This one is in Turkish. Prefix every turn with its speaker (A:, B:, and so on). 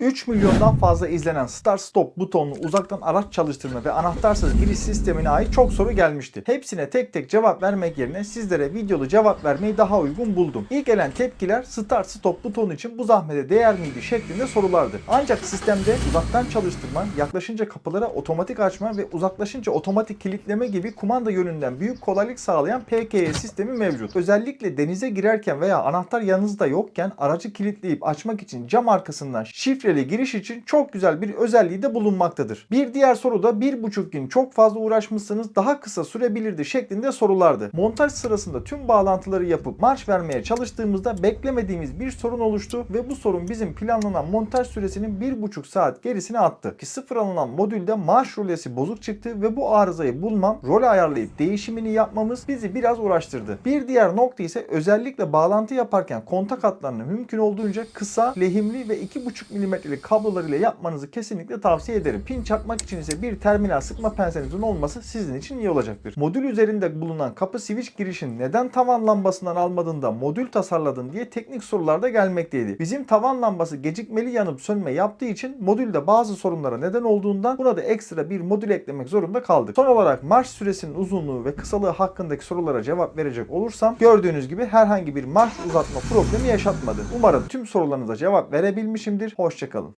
A: 3 milyondan fazla izlenen Start Stop butonlu uzaktan araç çalıştırma ve anahtarsız giriş sistemine ait çok soru gelmişti. Hepsine tek tek cevap vermek yerine sizlere videolu cevap vermeyi daha uygun buldum. İlk gelen tepkiler Start Stop butonu için bu zahmete değer miydi şeklinde sorulardı. Ancak sistemde uzaktan çalıştırma, yaklaşınca kapılara otomatik açma ve uzaklaşınca otomatik kilitleme gibi kumanda yönünden büyük kolaylık sağlayan PKE sistemi mevcut. Özellikle denize girerken veya anahtar yanınızda yokken aracı kilitleyip açmak için cam arkasından şifreli giriş için çok güzel bir özelliği de bulunmaktadır. Bir diğer soru da 1,5 gün çok fazla uğraşmışsınız daha kısa sürebilirdi şeklinde sorulardı. Montaj sırasında tüm bağlantıları yapıp marş vermeye çalıştığımızda beklemediğimiz bir sorun oluştu ve bu sorun bizim planlanan montaj süresinin 1,5 saat gerisine attı. Ki sıfır alınan modülde marş rölesi bozuk çıktı ve bu arızayı bulmam, role ayarlayıp değişimini yapmamız bizi biraz uğraştırdı. Bir diğer nokta ise özellikle bağlantı yaparken kontak hatlarını mümkün olduğunca kısa, lehimli ve 2,5 mm'lik kablolarıyla yapmanızı kesinlikle tavsiye ederim. Pin çakmak için ise bir terminal sıkma pensenizin olması sizin için iyi olacaktır. Modül üzerinde bulunan kapı switch girişin neden tavan lambasından almadın da modül tasarladın diye teknik sorular da gelmekteydi. Bizim tavan lambası gecikmeli yanıp sönme yaptığı için modülde bazı sorunlara neden olduğundan buna da ekstra bir modül eklemek zorunda kaldık. Son olarak marş süresinin uzunluğu ve kısalığı hakkındaki sorulara cevap verecek olursam gördüğünüz gibi herhangi bir marş uzatma problemi yaşatmadı. Umarım tüm sorularınıza cevap verebilmişimdir. Hoşçakalın.